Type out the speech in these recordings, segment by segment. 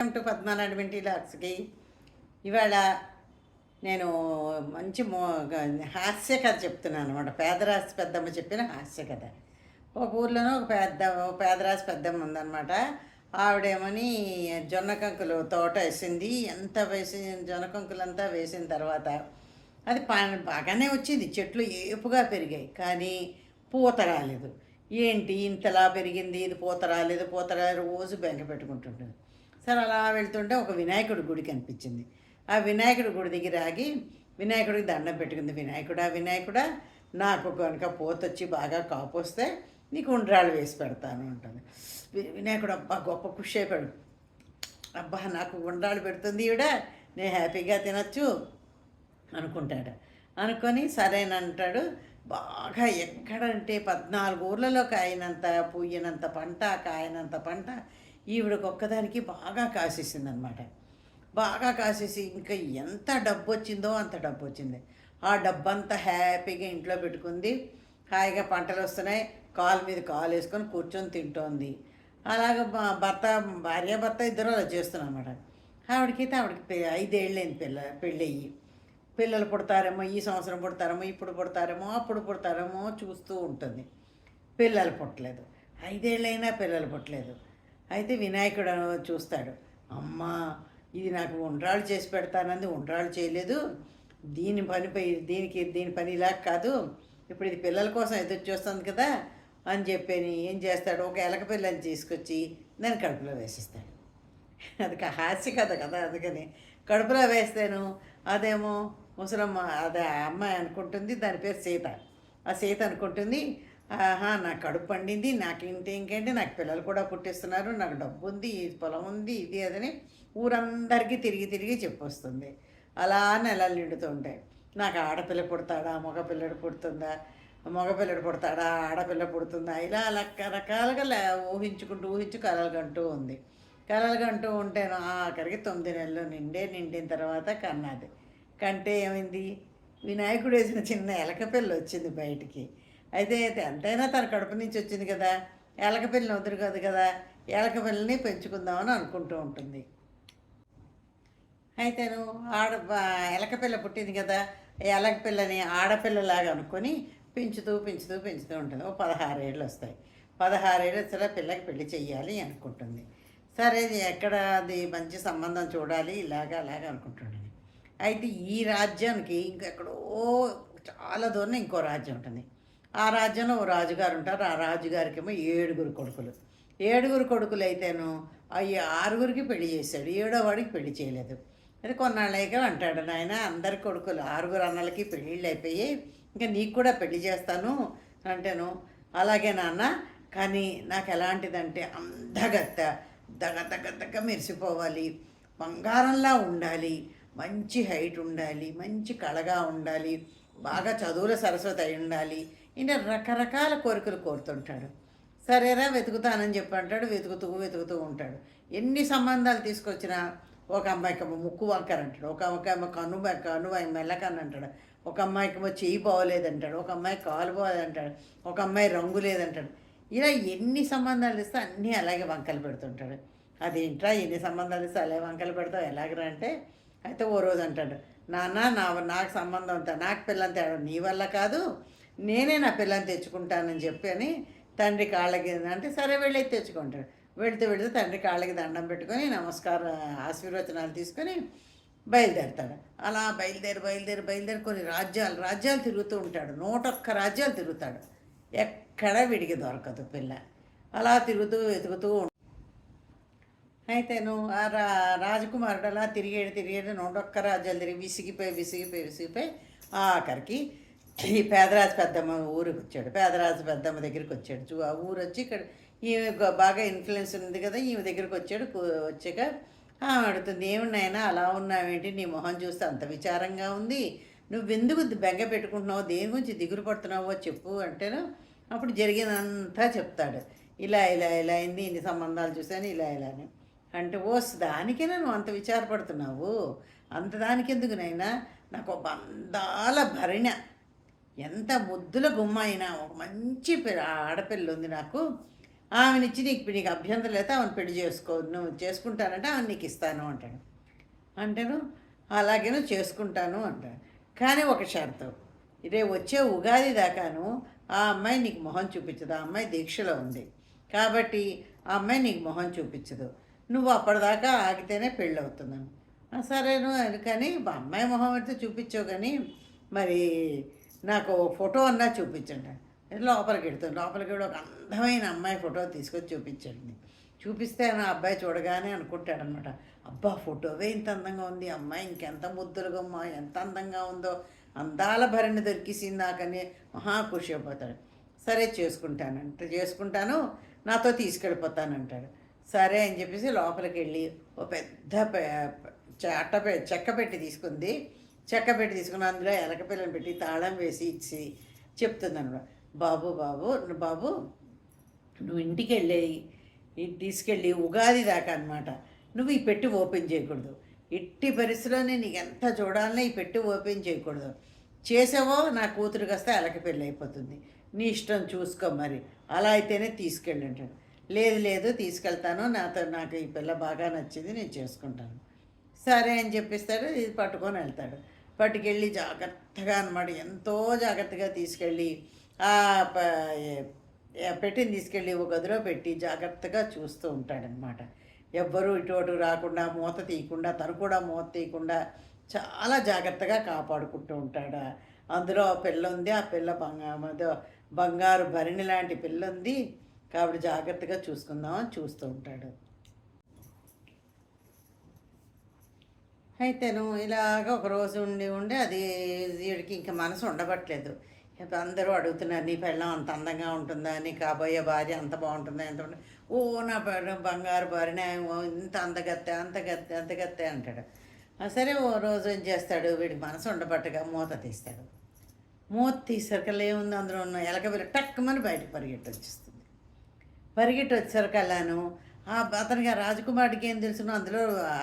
Welcome to Padmanadu లాక్స్కి ఇవాళ నేను మంచి మో హాస్య కథ చెప్తున్నాను అనమాట పేదరాశి పెద్దమ్మ చెప్పిన హాస్య కథ. ఒక ఊర్లోనే ఒక పెద్ద పేదరాశి పెద్దమ్మ ఉందన్నమాట. ఆవిడేమని జొన్న కంకులు తోట వేసింది. ఎంత వేసి జొన్న కంకులంతా వేసిన తర్వాత అది పా బాగానే వచ్చింది. చెట్లు ఏపుగా పెరిగాయి. కానీ పూత రాలేదు. ఏంటి ఇంతలా పెరిగింది? ఇది పూత రాలేదు. పూత రాలేదు. రోజు బెంక పెట్టుకుంటుంటుంది. సరే అలా వెళ్తుంటే ఒక వినాయకుడి గుడి కనిపించింది. ఆ వినాయకుడి గుడి దగ్గర ఆగి వినాయకుడికి దండం పెట్టుకుంది వినాయకుడా వినాయకుడా నాకు కనుక పోతొచ్చి బాగా కాపు వస్తే నీకు ఉండ్రాళ్ళు వేసి పెడతాను ఉంటుంది వినాయకుడు అబ్బా గొప్ప ఖుషి అయిపోయాడు అబ్బా నాకు ఉండ్రాళ్ళు పెడుతుంది ఈవిడ నేను హ్యాపీగా తినచ్చు అనుకుంటాడు. అనుకొని సరేనంటాడు బాగా ఎక్కడంటే పద్నాలుగు ఊర్లలో కాయనంత పూయనంత పంట కాయనంత పంట ఈవిడకి ఒక్కదానికి బాగా కాసేసిందనమాట. బాగా కాసేసి ఇంకా ఎంత డబ్బు వచ్చిందో అంత డబ్బు వచ్చింది ఆ డబ్బంతా హ్యాపీగా ఇంట్లో పెట్టుకుంది. హాయిగా పంటలు వస్తున్నాయి. కాలు మీద కాలు వేసుకొని కూర్చొని తింటోంది. అలాగ భర్త భార్య భర్త ఇద్దరు అలా చేస్తున్నాం అనమాట ఆవిడకైతే ఆవిడకి ఐదేళ్ళైంది పిల్ల పెళ్ళయ్యి. పిల్లలు పుడతారేమో ఈ సంవత్సరం పుడతారేమో ఇప్పుడు పుడతారేమో అప్పుడు పుడతారేమో చూస్తూ ఉంటుంది. పిల్లలు పుట్టలేదు. ఐదేళ్ళైనా పిల్లలు పుట్టలేదు. అయితే వినాయకుడు చూస్తాడు. అమ్మా ఇది నాకు ఉండ్రాళ్ళు చేసి పెడతానంది ఉండ్రాళ్ళు చేయలేదు. దీని పనిపై దీనికి దీని పని ఇలా కాదు. ఇప్పుడు ఇది పిల్లల కోసం ఎదురు చూస్తుంది కదా అని చెప్పని ఏం చేస్తాడు? ఒక ఎలక పిల్లని తీసుకొచ్చి దాన్ని కడుపులో వేసిస్తాడు. అది హాస్య కథ కదా అందుకని. కడుపులో వేస్తాను అదేమో ముసలమ్మ అదే ఆ అమ్మాయి అనుకుంటుంది దాని పేరు సీత. ఆ సీత అనుకుంటుంది ఆహా నా కడుపు పండింది నాకు ఇంటి ఇంకేంటి నాకు పిల్లలు కూడా పుట్టిస్తున్నారు నాకు డబ్బు ఉంది పొలం ఉంది ఇది అదని ఊరందరికీ తిరిగి తిరిగి చెప్పొస్తుంది. అలా నెలలు నిండుతూ ఉంటాయి. నాకు ఆడపిల్ల పుడతాడా మగపిల్లడు పుడుతుందా మగపిల్లడు పుడతాడా ఆడపిల్ల పుడుతుందా ఇలా రకరకాలుగా ఊహించుకుంటూ ఊహించు కలలుగంటూ ఉంది. కలలు కంటూ ఉంటేను ఆఖరికి తొమ్మిది నెలలు నిండే నిండిన తర్వాత కన్నది. కంటే ఏమైంది? వినాయకుడు వేసిన చిన్న ఎలక పిల్ల వచ్చింది బయటికి. అయితే ఎంతైనా తన కడుపు నుంచి వచ్చింది కదా ఎలక పిల్లని వదురు కాదు కదా ఎలక పిల్లని పెంచుకుందామని అనుకుంటూ ఉంటుంది. అయితేను ఆడ ఎలక పిల్ల పుట్టింది కదా ఎలక పిల్లని ఆడపిల్లలాగా అనుకొని పెంచుతూ పెంచుతూ పెంచుతూ ఉంటుంది. ఓ పదహారేళ్ళు వస్తాయి. పదహారేళ్ళు వచ్చేలా పిల్లకి పెళ్ళి చెయ్యాలి అనుకుంటుంది. సరే ఎక్కడ అది మంచి సంబంధం చూడాలి ఇలాగ అలాగ అనుకుంటుంది. అయితే ఈ రాజ్యానికి ఇంకెక్కడో చాలా దూరం ఇంకో రాజ్యం ఉంటుంది. ఆ రాజ్యంలో ఓ రాజుగారు ఉంటారు. ఆ రాజుగారికేమో ఏడుగురు కొడుకులు. ఏడుగురు కొడుకులు అయితేను అవి ఆరుగురికి పెళ్ళి చేశాడు. ఏడో వాడికి పెళ్ళి చేయలేదు. అది కొన్నాళ్ళైగా అంటాడు నాయన అందరి కొడుకులు ఆరుగురు అన్నలకి పెళ్ళిళ్ళు అయిపోయి ఇంకా నీకు కూడా పెళ్ళి చేస్తాను అంటాను. అలాగే నాన్న కానీ నాకు ఎలాంటిదంటే అందగత్త దగ దగ దగ మెరిసిపోవాలి. బంగారంలా ఉండాలి. మంచి హైట్ ఉండాలి. మంచి కళగా ఉండాలి. బాగా చదువుల సరస్వతి అయి ఉండాలి. ఇంకా రకరకాల కోరికలు కోరుతుంటాడు. సరేరా వెతుకుతానని చెప్పి అంటాడు వెతుకుతూ వెతుకుతూ ఉంటాడు. ఎన్ని సంబంధాలు తీసుకొచ్చినా ఒక అమ్మాయికి ముక్కు వంకర్ అంటాడు. ఒక అమ్మాయికేమో కన్ను బె- కన్ను మెల్లకన్ను అంటాడు. ఒక అమ్మాయికి ఏమో చెయ్యి బాగోలేదంటాడు. ఒక అమ్మాయి కాలు బాగోలేదంటాడు. ఒక అమ్మాయి రంగు లేదంటాడు. ఇలా ఎన్ని సంబంధాలు ఇస్తే అన్నీ అలాగే వంకలు పెడుతుంటాడు. అదేంట్రా ఎన్ని సంబంధాలు ఇస్తే అలాగే వంకలు పెడతావు? ఎలాగరా అంటే అయితే ఓ రోజు అంటాడు నాన్న నా నాకు సంబంధం అంతా నాకు పిల్లని తేడా నీ వల్ల కాదు నేనే నా పిల్లని తెచ్చుకుంటానని చెప్పి అని తండ్రి కాళ్ళకి అంటే సరే వెళ్ళి తెచ్చుకుంటాడు. వెళితే వెళితే తండ్రి కాళ్ళకి దండం పెట్టుకొని నమస్కారం ఆశీర్వచనాలు తీసుకొని బయలుదేరతాడు. అలా బయలుదేరి బయలుదేరి బయలుదేరి కొన్ని రాజ్యాలు రాజ్యాలు తిరుగుతూ ఉంటాడు. నూటొక్క రాజ్యాలు తిరుగుతాడు. ఎక్కడ విడిగి దొరకదు పిల్ల. అలా తిరుగుతూ వెతుకుతూ అయితేను ఆ రా రాజకుమారుడు అలా తిరిగేడు తిరిగేడు నోడొక్క రాజ్యాలు తిరిగి విసిగిపోయి విసిగిపోయి విసిగిపోయి ఆఖరికి ఈ పేదరాజు పెద్దమ్మ ఊరికి వచ్చాడు. పేదరాజు పెద్దమ్మ దగ్గరికి వచ్చాడు. చూ ఆ ఊరు వచ్చి ఇక్కడ ఈమె గ- బాగా ఇన్ఫ్లుయెన్స్ ఉంది కదా ఈమె దగ్గరికి వచ్చాడు. వచ్చాక ఆమె అడుగుతుంది ఏమున్నాయినా అలా ఉన్నావేంటి? నీ మొహం చూస్తే అంత విచారంగా ఉంది. నువ్వెందుకు బెంగ పెట్టుకుంటున్నావు? దేని గురించి దిగులు పడుతున్నావో చెప్పు అంటేను అప్పుడు జరిగినంతా చెప్తాడు. ఇలా ఇలా ఇలా అయింది ఇన్ని సంబంధాలు చూశాను ఇలా ఇలా అని. అంటే ఓస్ దానికేనా నువ్వు అంత విచారపడుతున్నావు? అంత దానికెందుకు నైనా నాకు ఒక బంధాల భరిణ. ఎంత ముద్దుల గుమ్మ అయినా ఒక మంచి ఆడపిల్ల ఉంది నాకు. ఆమెనిచ్చి నీకు నీకు అభ్యంతరం లేదా ఆమెను పెళ్ళి చేసుకో నువ్వు చేసుకుంటానంటే ఆమె నీకు ఇస్తాను అంటాడు. అంటేను అలాగేను చేసుకుంటాను అంటాడు. కానీ ఒక షరతు. రే వచ్చే ఉగాది దాకాను ఆ అమ్మాయి నీకు మొహం చూపించదు. ఆ అమ్మాయి దీక్షలో ఉంది. కాబట్టి ఆ అమ్మాయి నీకు మొహం చూపించదు. నువ్వు అప్పటిదాకా ఆగితేనే పెళ్ళవుతున్నాను సరేను అందుకని కానీ అమ్మాయి మొహం అయితే చూపించావు కానీ మరి నాకు ఫోటో అన్నా చూపించండి. లోపలికి వెళ్తాను. లోపలికి వెళ్ళి ఒక అందమైన అమ్మాయి ఫోటో తీసుకొచ్చి చూపించండి. చూపిస్తే నా అబ్బాయి చూడగానే అనుకుంటాడనమాట. అబ్బా ఫోటోవే ఇంత అందంగా ఉంది. అమ్మాయి ఇంకెంత ముద్దులుగా అమ్మా ఎంత అందంగా ఉందో. అందాల భరణి దొరికిసింది నాకని మహా ఖుషి అయిపోతాడు. సరే చేసుకుంటానంట. చేసుకుంటాను. నాతో తీసుకెళ్ళిపోతానంటాడు. సరే అని చెప్పేసి లోపలికి వెళ్ళి ఓ పెద్ద అట్ట చెట్ట పె చెక్క పెట్టి తీసుకుంది. చెక్క పెట్టి తీసుకుని అందులో ఎలక పిల్లని పెట్టి తాళం వేసి ఇచ్చి చెప్తుందనమాట. బాబు బాబు బాబు నువ్వు ఇంటికి వెళ్ళేయి తీసుకెళ్ళి ఉగాది దాకా అనమాట నువ్వు ఈ పెట్టి ఓపెన్ చేయకూడదు. ఎట్టి పరిస్థితిలోనే నీకు ఎంత చూడాలన్నా ఈ పెట్టి ఓపెన్ చేయకూడదు. చేసావో నా కూతురికి వస్తే అలక పెళ్ళి అయిపోతుంది. నీ ఇష్టం చూసుకో మరి. అలా అయితేనే తీసుకెళ్ళి అంటాడు. లేదు లేదు తీసుకెళ్తాను. నాతో నాకు ఈ పిల్ల బాగా నచ్చింది నేను చేసుకుంటాను. సరే అని చెప్పిస్తాడు ఇది పట్టుకొని వెళ్తాడు. పట్టుకెళ్ళి జాగ్రత్తగా అనమాట ఎంతో జాగ్రత్తగా తీసుకెళ్ళి ఆ పెట్టిని తీసుకెళ్ళి ఒక గదిలో పెట్టి జాగ్రత్తగా చూస్తూ ఉంటాడనమాట ఎవ్వరూ ఇటు అటు రాకుండా మూత తీయకుండా తను కూడా మూత తీయకుండా చాలా జాగ్రత్తగా కాపాడుకుంటూ ఉంటాడు. అందులో ఆ పిల్ల ఉంది ఆ పిల్ల బంగారు బంగారు భరిణి లాంటి పిల్ల ఉంది. కాబట్టి జాగ్రత్తగా చూసుకుందామని చూస్తూ ఉంటాడు. అయితేను ఇలాగ ఒకరోజు ఉండి ఉండి అది వీడికి ఇంకా మనసు ఉండబట్లేదు అందరూ అడుగుతున్నారు నీ పెళ్ళం అంత అందంగా ఉంటుందా? నీ కాబోయే భార్య అంత బాగుంటుందా? ఎంత ఓ నా పెళ్ళం బంగారు భార్య ఇంత అందగత్తే అంతగత్తే అంతగత్తే అంటాడు. ఆ సరే ఓ రోజు ఏం చేస్తాడు? వీడికి మనసు ఉండబట్టగా మూత తీస్తాడు. మూత తీసరికల్లా ఏముంది అందులో ఉన్న ఎలక బిల్ల టక్కుమని బయటకు పరిగెట్టి వచ్చేస్తుంది పరిగెట్టి వచ్చారు ఆ అతనికి ఆ రాజకుమారుడికి ఏం తెలుసునో అందులో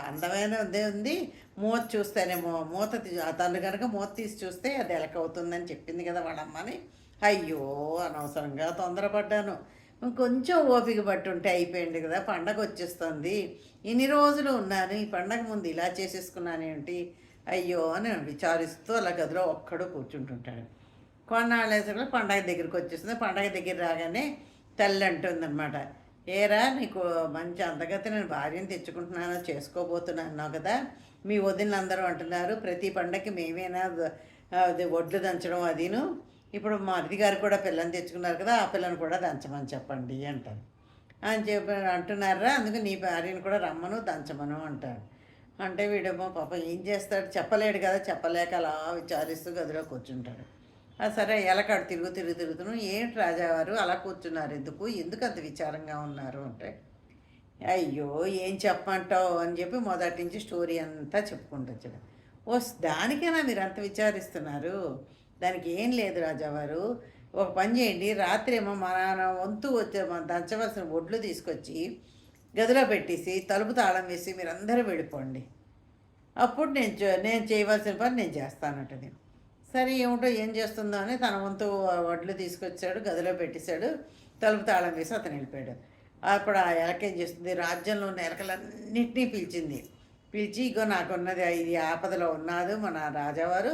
అందమైన ఉందే ఉంది. మూత చూస్తేనేమో మూత తను కనుక మూత తీసి చూస్తే అది ఎలకవుతుందని చెప్పింది కదా వాళ్ళమ్మని. అయ్యో అనవసరంగా తొందరపడ్డాను. కొంచెం ఓపిక పట్టుంటే ఉంటే అయిపోయింది కదా పండగ వచ్చేస్తుంది ఇన్ని రోజులు ఉన్నాను ఈ పండగ ముందు ఇలా చేసేసుకున్నానేంటి? అయ్యో అని విచారిస్తూ అలా గదిలో ఒక్కడు కూర్చుంటుంటాడు. కొన్నాళ్ళు పండగ దగ్గరికి వచ్చేస్తుంది పండగ దగ్గర రాగానే తల్లి అంటుందన్నమాట. ఏరా నీకు మంచి అందగతి నేను భార్యను తెచ్చుకుంటున్నాను చేసుకోబోతున్నాను అన్నావు కదా. మీ వదినందరూ అంటున్నారు ప్రతి పండగకి మేమేనా అది వడ్లు దంచడం అదిను. ఇప్పుడు మా అతిథి గారు కూడా పిల్లని తెచ్చుకున్నారు కదా ఆ పిల్లని కూడా దంచమని చెప్పండి అంటారు. అని చెప్పి అంటున్నారా అందుకు నీ భార్యను కూడా రమ్మను దంచమను అంటారు. అంటే వీడేమో పాప ఏం చేస్తాడు చెప్పలేడు కదా చెప్పలేక అలా విచారిస్తూ గదిలో కూర్చుంటాడు సరే ఎలకాడు తిరుగు తిరుగు తిరుగుతును. ఏంటి రాజావారు? అలా కూర్చున్నారు ఎందుకు? ఎందుకు అంత విచారంగా ఉన్నారు అంటే అయ్యో ఏం చెప్పమంటావు అని చెప్పి మొదటి నుంచి స్టోరీ అంతా చెప్పుకుంటూ వచ్చాడు. ఓ దానికైనా మీరు అంత విచారిస్తున్నారు? దానికి ఏం లేదు రాజావారు. ఒక పని చేయండి. రాత్రి ఏమో మన వంతు వచ్చే మన దంచవలసిన ఒడ్లు తీసుకొచ్చి గదిలో పెట్టేసి తలుపు తాళం వేసి మీరందరూ వెళ్ళిపోండి. అప్పుడు నేను నేను చేయవలసిన పని నేను చేస్తానంటది. సరే ఏమిటో ఏం చేస్తుందో అని తన వంతు వడ్లు తీసుకొచ్చాడు గదిలో పెట్టేశాడు తలుపు తాళం వేసి అతను వెళ్ళిపోయాడు. అప్పుడు ఆ ఎలక ఏం చేస్తుంది? రాజ్యంలో ఉన్న ఎలకలన్నింటినీ పిలిచింది. పిలిచి ఇగో నాకున్నది ఇది ఆపదలో ఉన్నాదు మన రాజావారు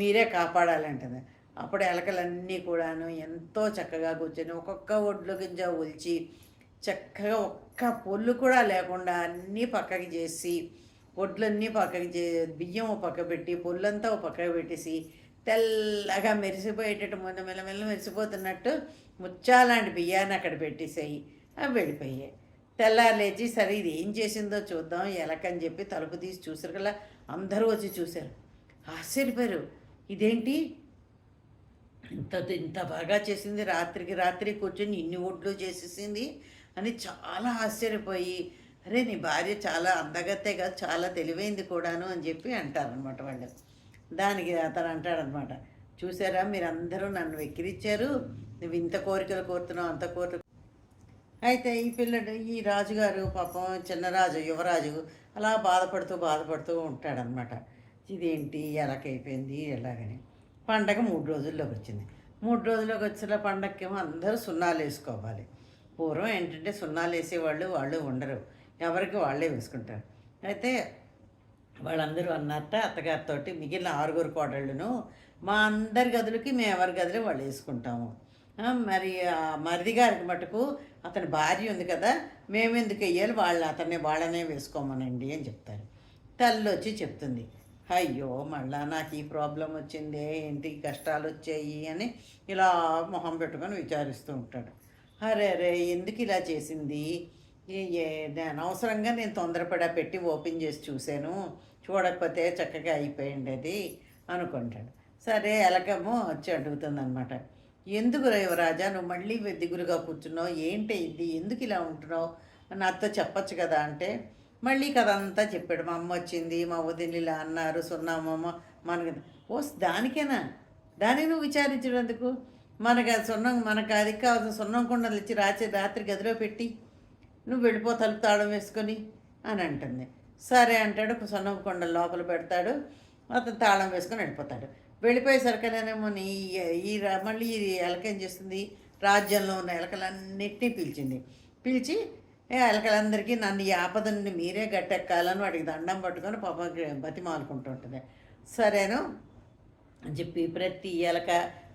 మీరే కాపాడాలంటుంది. అప్పుడు ఎలకలన్నీ కూడాను ఎంతో చక్కగా కూర్చొని ఒక్కొక్క ఒడ్లు గింజ ఒలిచి చక్కగా ఒక్క పొల్లు కూడా లేకుండా అన్నీ పక్కకి చేసి ఒడ్లన్నీ పక్కకి చే బియ్యం ఓ పక్క పెట్టి పొల్లంతా ఓ పక్కకి పెట్టేసి తెల్లగా మెరిసిపోయేటట్టు ముందు మెల్లమెల్ల మెరిసిపోతున్నట్టు ముచ్చాలాంటి బియ్యాన్ని అక్కడ పెట్టేసాయి. అవి వెళ్ళిపోయాయి. తెల్లారలేచి సరే ఇది ఏం చేసిందో చూద్దాం ఎలకని చెప్పి తలుపు తీసి చూసారు కదా అందరూ వచ్చి చూశారు. ఆశ్చర్యపోయారు. ఇదేంటి? ఇంత ఇంత బాగా చేసింది రాత్రికి రాత్రి కూర్చొని ఇన్ని ఒడ్లు చేసేసింది అని చాలా ఆశ్చర్యపోయి అరే నీ భార్య చాలా అందగత్తే కాదు చాలా తెలివైంది కూడాను అని చెప్పి అంటారనమాట వాళ్ళు. దానికి అతను అంటాడనమాట. చూసారా? మీరందరూ నన్ను వెక్కిరిచ్చారు. నువ్వు ఇంత కోరికలు కోరుతున్నావు అంత కోరిక అయితే ఈ పిల్లడు ఈ రాజుగారు పాపం చిన్నరాజు యువరాజు అలా బాధపడుతూ బాధపడుతూ ఉంటాడనమాట. ఇదేంటి? ఎలాగైపోయింది? ఎలాగని. పండగ మూడు రోజుల్లోకి వచ్చింది. మూడు రోజుల్లోకి వచ్చిన పండగకేమో అందరూ సున్నాలు వేసుకోవాలి. పూర్వం ఏంటంటే సున్నాలు వేసేవాళ్ళు వాళ్ళు ఉండరు. ఎవరికి వాళ్ళే వేసుకుంటారు. అయితే వాళ్ళందరూ అన్నట్ట అత్తగారితో మిగిలిన ఆరుగురు కోడళ్ళును మా అందరి గదులకి మేము ఎవరి గదిలో వాళ్ళు వేసుకుంటాము. మరి మరిది గారికి మటుకు అతని భార్య ఉంది కదా మేము ఎందుకు వెయ్యాలి వాళ్ళు అతన్ని వాళ్ళనే వేసుకోమనండి అని చెప్తారు. తల్లి వచ్చి చెప్తుంది అయ్యో మళ్ళా నాకు ఈ ప్రాబ్లం వచ్చింది ఏంటి కష్టాలు వచ్చాయి? అని ఇలా మొహం పెట్టుకొని విచారిస్తూ ఉంటాడు. అరే అరే ఎందుకు ఇలా చేసింది? ఏ- అనవసరంగా నేను తొందరపడా పెట్టి ఓపెన్ చేసి చూశాను. చూడకపోతే చక్కగా అయిపోయింది అది అనుకుంటాడు. సరే ఎలకము వచ్చి అడుగుతుంది అనమాట ఎందుకు రాజా నువ్వు మళ్ళీ దిగులుగా కూర్చున్నావు? ఏంటి ఇది? ఎందుకు ఇలా ఉంటున్నావు? నాతో చెప్పొచ్చు కదా అంటే మళ్ళీ కథ అంతా చెప్పాడు. మా అమ్మ వచ్చింది మా వదిలి ఇలా అన్నారు సున్నామమ్మ మనకి ఓ దానికేనా? దాన్ని నువ్వు విచారించినందుకు మనకు అది సున్నం మనకు అది కాదు సున్నం కుండలు ఇచ్చి రాత్రి రాత్రి గదిలో పెట్టి నువ్వు వెళ్ళిపో తలుపు తాళం వేసుకొని అని అంటుంది. సరే అంటాడు సొన్నపు కొండ లోపల పెడతాడు అతను తాళం వేసుకొని వెళ్ళిపోతాడు. వెళ్ళిపోయేసరికనేమో నీ ఈ మళ్ళీ ఈ ఎలక ఏం చేస్తుంది? రాజ్యంలో ఉన్న ఎలకలన్నిటినీ పిలిచింది. పిలిచి ఏ ఎలకలందరికీ నన్ను ఈ ఆపద నుండి మీరే గట్టెక్కాలని వాడికి దండం పట్టుకొని పాప బతిమాలుకుంటుంటుంది సరేను అని చెప్పి ప్రతి ఎలక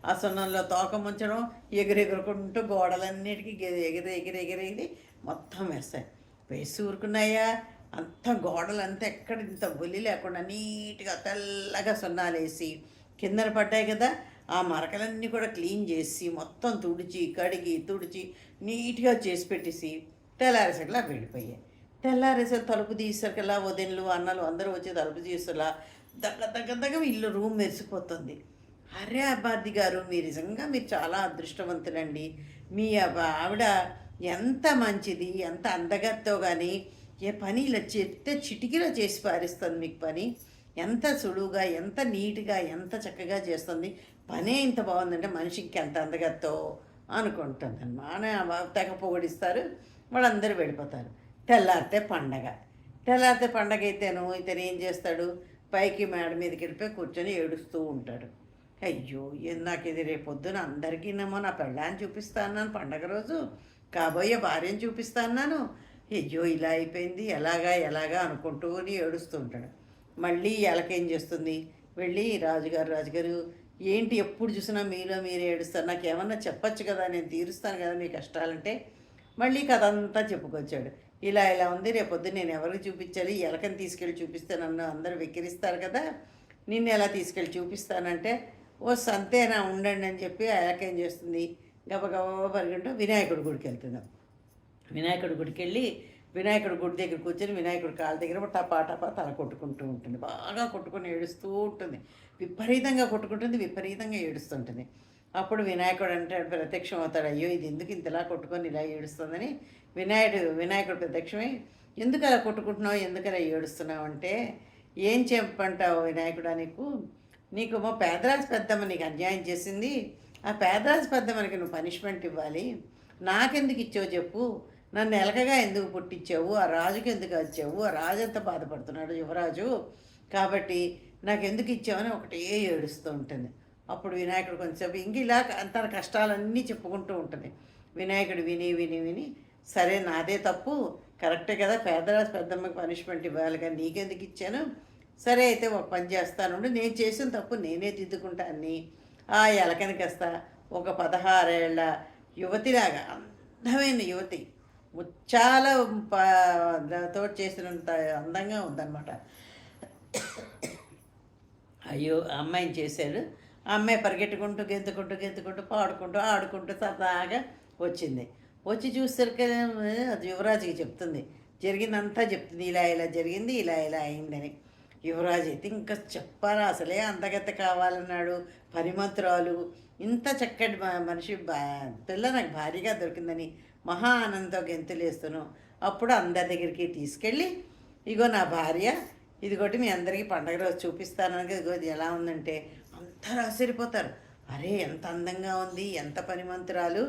ఆ సున్నంలో తోక ముంచడం ఎగురెగురుకుంటూ గోడలన్నిటికీ ఎగిరి ఎగిరి ఎగిరి ఎగిరి మొత్తం వేస్తాయి. వేసి ఊరుకున్నాయా అంత గోడలంతా ఎక్కడ ఇంత బొలి లేకుండా నీట్గా తెల్లగా సున్నాలేసి కిందన పడ్డాయి కదా ఆ మరకలన్నీ కూడా క్లీన్ చేసి మొత్తం తుడిచి కడిగి తుడిచి నీట్గా చేసి పెట్టేసి తెల్లారేసరికలా వెళ్ళిపోయాయి. తెల్లారేసరి తలుపు తీసరికల్లా వదినలు అన్నలు అందరూ వచ్చి తలుపు తీసేలా దగ్గర దగ్గర దగ్గర ఇల్లు రూమ్ మెరిసిపోతుంది. అరే అబ్బాది గారు మీరు నిజంగా మీరు చాలా అదృష్టవంతులండి. మీ ఆవిడ ఎంత మంచిది ఎంత అందగత్తో కానీ ఏ పని ఇలా చెప్తే చిటికీలో చేసి పారిస్తుంది మీకు పని. ఎంత సులువుగా ఎంత నీట్గా ఎంత చక్కగా చేస్తుంది. పనే ఇంత బాగుందంటే మనిషి ఇంకెంత అందగత్తో అనుకుంటుంది అనమాట తెగ పొగడిస్తారు వాళ్ళందరూ వెళ్ళిపోతారు. తెల్లారితే పండగ. తెల్లారితే పండగ అయితేను ఇతను ఏం చేస్తాడు? పైకి మేడ మీదకి వెళ్ళిపోయి కూర్చొని ఏడుస్తూ ఉంటాడు. అయ్యో నాకు ఇది? రేపు పొద్దున అందరికీనేమో నా పెళ్ళాన్ని చూపిస్తాను పండగ రోజు. కాబోయే భార్యను చూపిస్తాను అయ్యో ఇలా అయిపోయింది ఎలాగా ఎలాగా అనుకుంటూని ఏడుస్తూ ఉంటాడు. మళ్ళీ ఎలకేం చేస్తుంది? వెళ్ళి రాజుగారు రాజుగారు ఏంటి ఎప్పుడు చూసినా మీలో మీరు ఏడుస్తారు? నాకు ఏమన్నా చెప్పచ్చు కదా? నేను తీరుస్తాను కదా మీ కష్టాలంటే? మళ్ళీ కథ అంతా చెప్పుకొచ్చాడు. ఇలా ఇలా ఉంది రేపొద్దు నేను ఎవరికి చూపించాలి? ఎలకని తీసుకెళ్ళి చూపిస్తే నన్ను అందరూ వెక్కిరిస్తారు కదా? నిన్ను ఎలా తీసుకెళ్ళి చూపిస్తానంటే ఓ సంతేనా ఉండండి అని చెప్పి ఆ ఎలకేం చేస్తుంది? గబగబా పరిగెంటూ వినాయకుడి గుడికి వెళ్తున్నాం వినాయకుడి గుడికి వెళ్ళి వినాయకుడి గుడి దగ్గర కూర్చొని వినాయకుడి కాళ్ళ దగ్గర టపా టపా తల కొట్టుకుంటూ ఉంటుంది. బాగా కొట్టుకొని ఏడుస్తూ ఉంటుంది. విపరీతంగా కొట్టుకుంటుంది విపరీతంగా ఏడుస్తుంటుంది. అప్పుడు వినాయకుడు అంటే ప్రత్యక్షం అవుతాడు అయ్యో ఇది ఎందుకు ఇంతలా కొట్టుకొని ఇలా ఏడుస్తుందని? వినాయకుడు వినాయకుడు ప్రత్యక్షమై ఎందుకు అలా కొట్టుకుంటున్నావు? ఎందుకు అలా ఏడుస్తున్నావు? అంటే ఏం చెప్పంటావు వినాయకుడా నీకు? నీకు మా పేదరాజు పెద్దమ్మ నీకు అన్యాయం చేసింది. ఆ పేదరాజు పెద్దమ్మనికి నువ్వు పనిష్మెంట్ ఇవ్వాలి. నాకెందుకు ఇచ్చావు చెప్పు. నన్ను ఎలకగా ఎందుకు పుట్టించావు? ఆ రాజుకి ఎందుకు వచ్చావు ఆ రాజు ఎంత బాధపడుతున్నాడు యువరాజు? కాబట్టి నాకు ఎందుకు ఇచ్చావని ఒకటే ఏడుస్తూ ఉంటుంది. అప్పుడు వినాయకుడు కొంచెంసేపు ఇంక ఇలా తన కష్టాలన్నీ చెప్పుకుంటూ ఉంటుంది. వినాయకుడు విని విని విని సరే నాదే తప్పు కరెక్టే కదా పేదరాజు పెద్దమ్మకి పనిష్మెంట్ ఇవ్వాలి కానీ నీకెందుకు ఇచ్చాను? సరే అయితే ఒక పని చేస్తాను నేను చేసిన తప్పు నేనే దిద్దుకుంటాన్ని ఆ ఎలకని కాస్త ఒక పదహారేళ్ళ యువతిలాగా అందమైన యువతి ముచ్చాల తోటి తో చేసినంత అందంగా ఉందన్నమాట. అయ్యో అమ్మాయిని చేశాడు? ఆ అమ్మాయి పరిగెట్టుకుంటూ గెంతుకుంటూ గెంతుకుంటూ పాడుకుంటూ ఆడుకుంటూ సరదాగా వచ్చింది. వచ్చి చూసరికి అది యువరాజుకి చెప్తుంది. జరిగిందంతా చెప్తుంది. ఇలా ఇలా జరిగింది ఇలా ఇలా అయిందని. యువరాజు అయితే ఇంకా చెప్పాలా? అసలే అంతగత కావాలన్నాడు. పరిమంతురాలు. ఇంత చక్కటి మనిషి బా పిల్ల నాకు భారీగా దొరికిందని. మహా ఆనందంతో గెంతులేస్తాను అప్పుడు అందరి దగ్గరికి తీసుకెళ్ళి ఇగో నా భార్య ఇదిగోటి మీ అందరికీ పండగ రోజు చూపిస్తానని ఇదిగో ఇది ఎలా ఉందంటే అందరూ ఆశ్చర్యపోతారు అరే ఎంత అందంగా ఉంది ఎంత పనిమంతురాలు.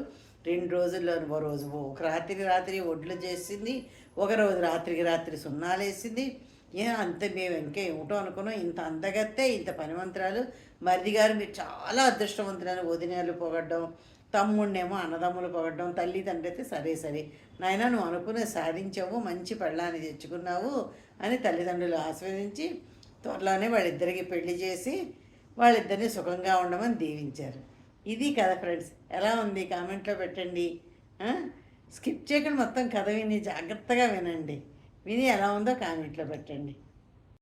రెండు రోజుల్లో ఓ రోజు ఒక రాత్రికి రాత్రి ఒడ్లు చేసింది ఒక రోజు రాత్రికి రాత్రి సున్నాలు వేసింది. ఏ అంత మేము ఇంకా ఏమిటో అనుకున్నాం. ఇంత అందగత్తే ఇంత పనిమంతురాలు. మరిది గారు మీరు చాలా అదృష్టవంతులని వదినాలు పొగడ్డం తమ్ముడినేమో అన్నదమ్ములు పొగడడం తల్లి తండ్రి అయితే సరే సరే. నాయన నువ్వు అనుకునే సాధించావు మంచి పెళ్ళాన్ని తెచ్చుకున్నావు అని తల్లిదండ్రులు ఆస్వాదించి త్వరలోనే వాళ్ళిద్దరికి పెళ్ళి చేసి వాళ్ళిద్దరిని సుఖంగా ఉండమని దీవించారు. ఇది కథ ఫ్రెండ్స్. ఎలా ఉంది? కామెంట్లో పెట్టండి. స్కిప్ చేయకుండా మొత్తం కథ విని జాగ్రత్తగా వినండి. విని ఎలా ఉందో కామెంట్లో పెట్టండి.